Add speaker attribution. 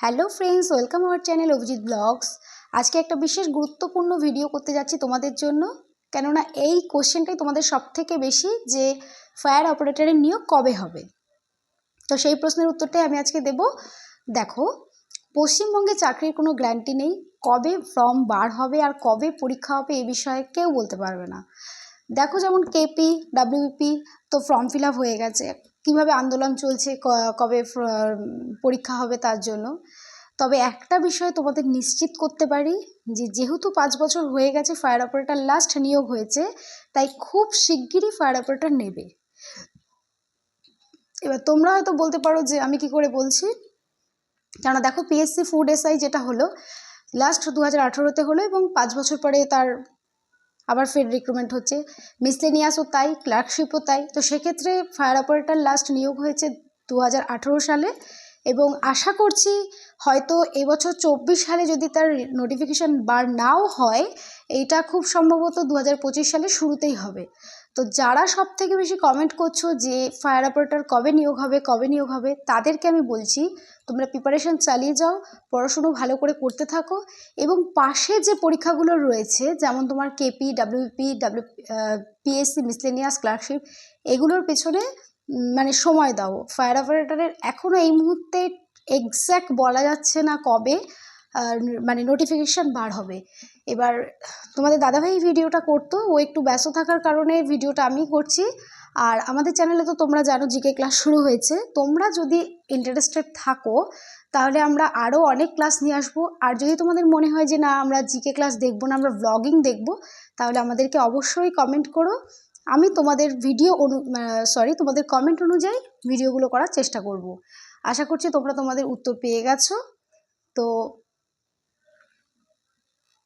Speaker 1: Hello friends welcome our channel Abhijit blogs আজকে একটা বিশেষ গুরুত্বপূর্ণ ভিডিও করতে যাচ্ছি তোমাদের জন্য। কেননা এই কোশ্চেনটাই তোমাদের সব থেকে বেশি যে ফায়ার অপারেটরের নিয়োগ কবে হবে। তো সেই প্রশ্নের উত্তরটাই আমি আজকে দেব। দেখো, পশ্চিমবঙ্গে চাকরির কোনো গ্যারান্টি নেই। কবে ফর্ম বার হবে আর কবে পরীক্ষা হবে এ বিষয়ে কেউ বলতে পারবে না। দেখো যেমন কেপি ডাব্লিউপি তো ফর্ম ফিল আপ হয়ে গেছে। কীভাবে আন্দোলন চলছে কবে পরীক্ষা হবে তার জন্য। তবে একটা বিষয় তোমাদের নিশ্চিত করতে পারি যে, যেহেতু পাঁচ বছর হয়ে গেছে ফায়ার অপারেটর লাস্ট নিয়োগ হয়েছে, তাই খুব শিগগিরই ফায়ার অপারেটর নেবে। এবার তোমরা হয়তো বলতে পারো যে, আমি কি করে বলছি? কেননা দেখো পিএসসি ফুড এসআই যেটা হলো লাস্ট দু হাজার আঠেরোতে হলো এবং পাঁচ বছর পরে তার আবার ফের রিক্রুটমেন্ট হচ্ছে। মিসলেনিয়াসও তাই ক্লার্কশিপও তাই। তো সেক্ষেত্রে ফায়ার অপারেটার লাস্ট নিয়োগ হয়েছে দু হাজার আঠেরো সালে এবং আশা করছি হয়তো এবছর চব্বিশ সালে যদি তার নোটিফিকেশান বার নাও হয়, এইটা খুব সম্ভবত দু হাজার পঁচিশ সালে শুরুতেই হবে। তো যারা সব থেকে বেশি কমেন্ট করছ যে ফায়ার অপারেটর কবে নিয়োগ হবে, কবে নিয়োগ হবে, তাদেরকে আমি বলছি, তোমরা প্রিপারেশন চালিয়ে যাও, পড়াশুনো ভালো করে করতে থাকো এবং পাশে যে পরীক্ষাগুলো রয়েছে, যেমন তোমার KP WP W PSC miscellaneous clerkship এগুলোর পেছনে মানে সময় দাও। ফায়ার অপারেটরের এখনও এই মুহূর্তে এক্স্যাক্ট বলা যাচ্ছে না কবে মানে নোটিফিকেশান বার হবে। এবার তোমাদের দাদাভাই ভিডিওটা করতো, ও একটু ব্যস্ত থাকার কারণে ভিডিওটা আমি করছি। আর আমাদের চ্যানেলে তো তোমরা জানো জিকে ক্লাস শুরু হয়েছে। তোমরা যদি ইন্টারেস্টেড থাকো, তাহলে আমরা আরও অনেক ক্লাস নিয়ে আসব। আর যদি তোমাদের মনে হয় যে না, আমরা জিকে ক্লাস দেখব না, আমরা ব্লগিং দেখব, তাহলে আমাদেরকে অবশ্যই কমেন্ট করো। আমি তোমাদের ভিডিও অনু সরি তোমাদের কমেন্ট অনুযায়ী ভিডিওগুলো করার চেষ্টা করব। আশা করছি তোমরা তোমাদের উত্তর পেয়ে গেছো। তো